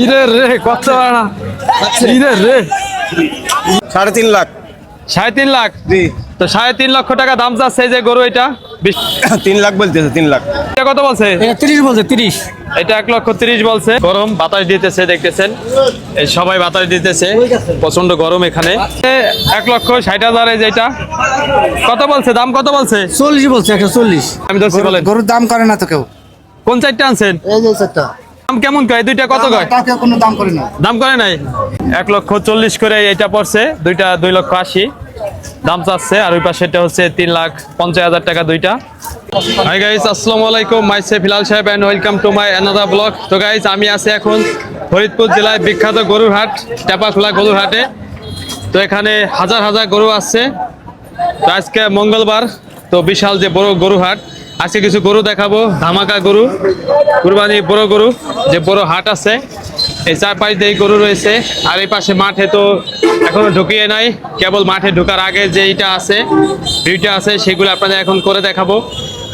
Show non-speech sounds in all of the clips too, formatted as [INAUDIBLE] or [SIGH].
ইরে রে কত বাড়া ইরে রে। সাড়ে তিন লাখ। সাড়ে তিন লাখ? জি। তো সাড়ে তিন লক্ষ টাকা দাম চাচ্ছে যে গরু এটা তিন লাখ বলতেছে তিন লাখ। এটা কত বলছে? তিরিশ বলছে তিরিশ। এটা এক লক্ষ তিরিশ বলছে। গরম বাতাস দিতেছে দেখতেছেন। সবাই বাতাস দিতেছে। প্রচণ্ড গরম এখানে। এক লক্ষ ষাট হাজার এই যেটা কত বলছে? দাম কত বলছে? চল্লিশ বলছে একশো চল্লিশ। আমি ধরছি বলেন। গরুর দাম করে না তো কেউ। কোন চারটা আনছেন? এই যে চারটা। দাম কেমন কয়? দুইটা কত কয়? কোনো দাম করে না দাম করে নাই? এক লক্ষ চল্লিশ করে এটা পড়ছে দুইটা দুই লক্ষ আশি। দাম চাচ্ছে আর ওই পাশেটা হচ্ছে তিন লাখ পঞ্চাশ হাজার টাকা দুইটা। হাই গাইস আসসালামু আলাইকুম। Myself Filal Saheb and welcome to my another blog তো গাইস আমি আছি এখন ফরিদপুর জেলায় বিখ্যাত গরুর হাট টেপাখোলা গরুর হাটে তো এখানে হাজার হাজার গরু আসছে তো আজকে মঙ্গলবার তো বিশাল যে বড় গরু হাট আজকে কিছু গরু দেখাবো, ধামাকা গরু কুরবানি বড় গরু, যে বড় হাট আছে। এই চার পাঁচ দিয়ে গরু রয়েছে, আর এই পাশে মাঠে তো এখনও ঢুকিয়ে নাই, কেবল মাঠে ঢোকার আগে যে যেইটা আছে ভিউটা আছে, সেগুলো আপনাদের এখন করে দেখাবো।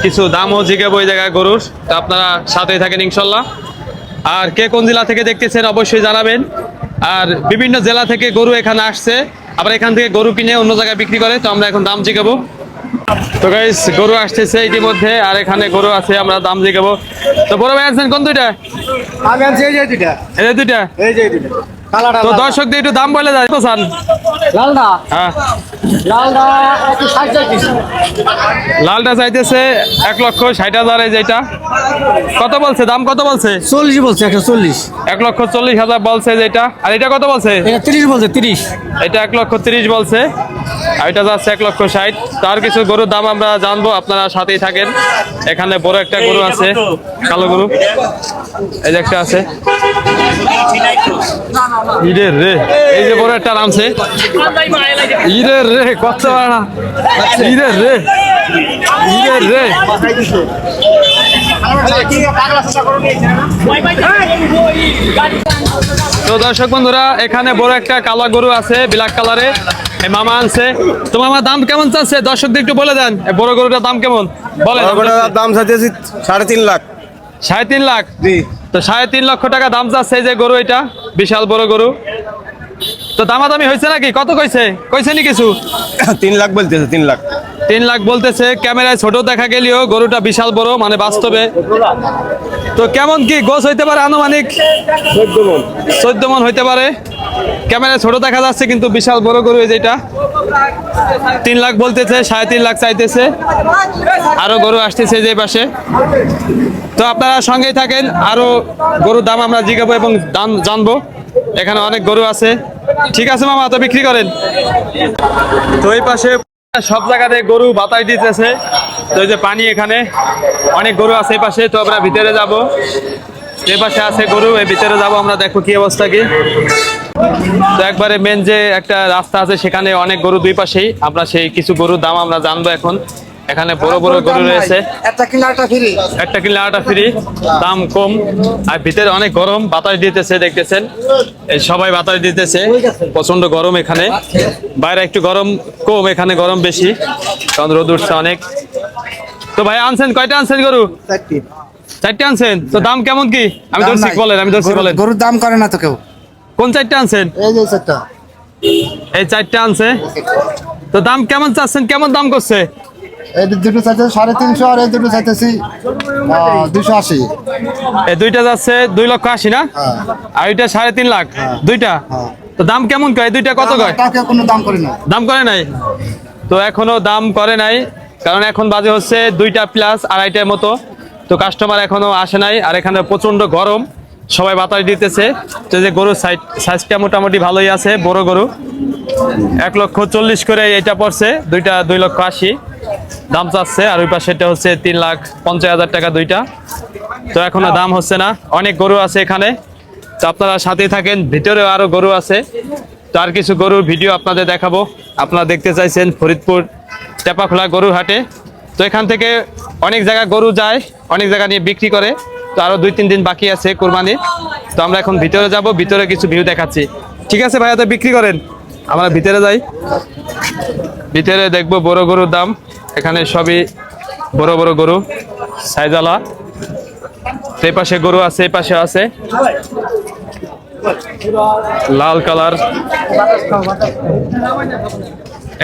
কিছু দামও জিগাবো এই জায়গায় গরুর, তো আপনারা সাথেই থাকেন ইনশাল্লাহ। আর কে কোন জেলা থেকে দেখতেছেন অবশ্যই জানাবেন। আর বিভিন্ন জেলা থেকে গরু এখানে আসছে, আবার এখান থেকে গরু কিনে অন্য জায়গায় বিক্রি করে, তো আমরা এখন দাম জিগাবো। তো গাইস গরু আসতেছে ইতিমধ্যে আর এখানে গরু আছে আমরা দাম জিগাবো। তো বড় ভাই আছেন কোন দুইটা? আমি আনছি এই যে দুইটা। এই যে দুইটা? এই যে দুইটা। তো দর্শকদের একটু দাম বলে কোসান লালটা হ্যাঁ। লালটা লালটা চাইতেছে এক লক্ষ ষাট হাজার যেটা। কত বলছে? দাম কত বলছে? চল্লিশ বলছে একশো চল্লিশ। এক লক্ষ চল্লিশ হাজার বলছে যেটা। আর এটা কত বলছে? তিরিশ বলছে তিরিশ। এটা এক লক্ষ তিরিশ বলছে। আর এটা যাচ্ছে এক লক্ষ ষাট। তার কিছু গরুর দাম আমরা জানব আপনারা সাথেই থাকেন। এখানে বড় একটা গরু আছে কালো গরু। এই যে একটা আছে। রে এই যে বড় একটা নামছে রে কত তো দর্শক বন্ধুরা এখানে বড় একটা কালো গরু আছে ব্ল্যাক কালারে মামা আনছে। তো মামা দাম কেমন চাচ্ছে? দর্শকদের একটু বলে দেন বড় গরুটার দাম কেমন? বলে দাম চাইতেছি সাড়ে তিন লাখ। সাড়ে তিন লাখ? জি। তো সাড়ে তিন লক্ষ টাকা দাম চাচ্ছে এই যে গরু এটা বিশাল বড় গরু। তো দামাদামি হয়েছে নাকি? কত কইছে? কইছে নি কিছু? [COUGHS] তিন লাখ বলতেছে তিন লাখ। তিন লাখ বলতেছে ক্যামেরায় ছোট দেখা গেলেও গরুটা বিশাল বড় মানে বাস্তবে। তো কেমন কি গোছ হইতে পারে আনুমানিক? চোদ্দ মন। হইতে পারে। ক্যামেরায় ছোট দেখা যাচ্ছে কিন্তু বিশাল বড় গরু এই যেটা তিন লাখ বলতেছে, সাড়ে তিন লাখ চাইতেছে। আরও গরু আসতেছে যে পাশে। তো আপনারা সঙ্গেই থাকেন, আরও গরুর দাম আমরা জিগাবো এবং দাম জানব। এখানে অনেক গরু আছে। ঠিক আছে মামা, তো বিক্রি করেন। তো এই পাশে সব জায়গাতে গরু বাতাস দিতেছে। তো এই যে পানি এখানে, অনেক গরু আছে এই পাশে, তো আমরা ভিতরে যাব। এই পাশে আছে গরু এই ভিতরে যাব আমরা দেখো কি অবস্থা কি। তো একবারে মেন যে একটা রাস্তা আছে সেখানে অনেক গরু দুই পাশেই। আমরা সেই কিছু গরুর দাম আমরা জানব এখন। এখানে বড় বড় গরু রয়েছে। একটা কিনা একটা ফ্রি একটা কিনলে আটা ফ্রি দাম কম। আর ভিতরে অনেক গরম বাতাস দিতেছে দেখতেছেন? এই সবাই বাতাস দিতেছে প্রচণ্ড গরম এখানে। বাইরে একটু গরম কম এখানে গরম বেশি কারণ রোদ উঠছে অনেক। তো ভাই আনছেন? কয়টা আনছেন গরু? চারটি আনছেন? তো দাম কেমন কি? আমি ধরছি বলেন আমি ধরছি বলেন। গরুর দাম করে না তো কেউ। কোন চারটে আনছেন? এই যে চারটা। এই চারটে আনছে? তো দাম কেমন চাচ্ছেন? কেমন দাম করছে? এই দুটো চাইতেছি সাড়ে তিনশো আর এই দুটো চাইতেছি দুশো আশি। এই দুইটা যাচ্ছে দুই লক্ষ আশি না? হ্যাঁ। আর এটা সাড়ে তিন লাখ? দুইটা? হ্যাঁ। তো দাম কেমন কয় দুইটা কত কয়? কোনো দাম করে না দাম করে নাই? তো এখনও দাম করে নাই কারণ এখন বাজে হচ্ছে দুইটা প্লাস আড়াইটার মতো। তো কাস্টমার এখনও আসে নাই, আর এখানে প্রচণ্ড গরম, সবাই বাতাস দিতেছে। তো যে গরুর সাইজ সাইজটা মোটামুটি ভালোই আছে, বড় গরু। এক লক্ষ চল্লিশ করে এটা পড়ছে, দুইটা, দুই লক্ষ আশি। দাম চাচ্ছে, আর ওই পাশেটা হচ্ছে তিন লাখ পঞ্চাশ হাজার টাকা দুইটা। তো এখনও দাম হচ্ছে না, অনেক গরু আছে এখানে। তো আপনারা সাথে থাকেন, ভিতরেও আরও গরু আছে। তো আর কিছু গরুর ভিডিও আপনাদের দেখাবো। আপনারা দেখতে চাইছেন ফরিদপুর, টেপাখোলা গরুর হাটে। তো এখান থেকে অনেক জায়গা গরু যায়, অনেক জায়গা নিয়ে বিক্রি করে। তো আরও দুই, তিন দিন বাকি আছে কোরবানির। তো আমরা এখন ভিতরে যাব, ভিতরে কিছু ভিউ দেখাচ্ছি। ঠিক আছে ভাইয়া তো বিক্রি করেন। আমরা ভিতরে যাই। ভিতরে দেখব বড় গরুর দাম। এখানে সবই বড় বড় গরু সাইজালা এই পাশে গরু আছে, এই পাশে আছে। লাল কালার।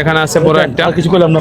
এখানে আছে বড় একটা। কিছু করলাম না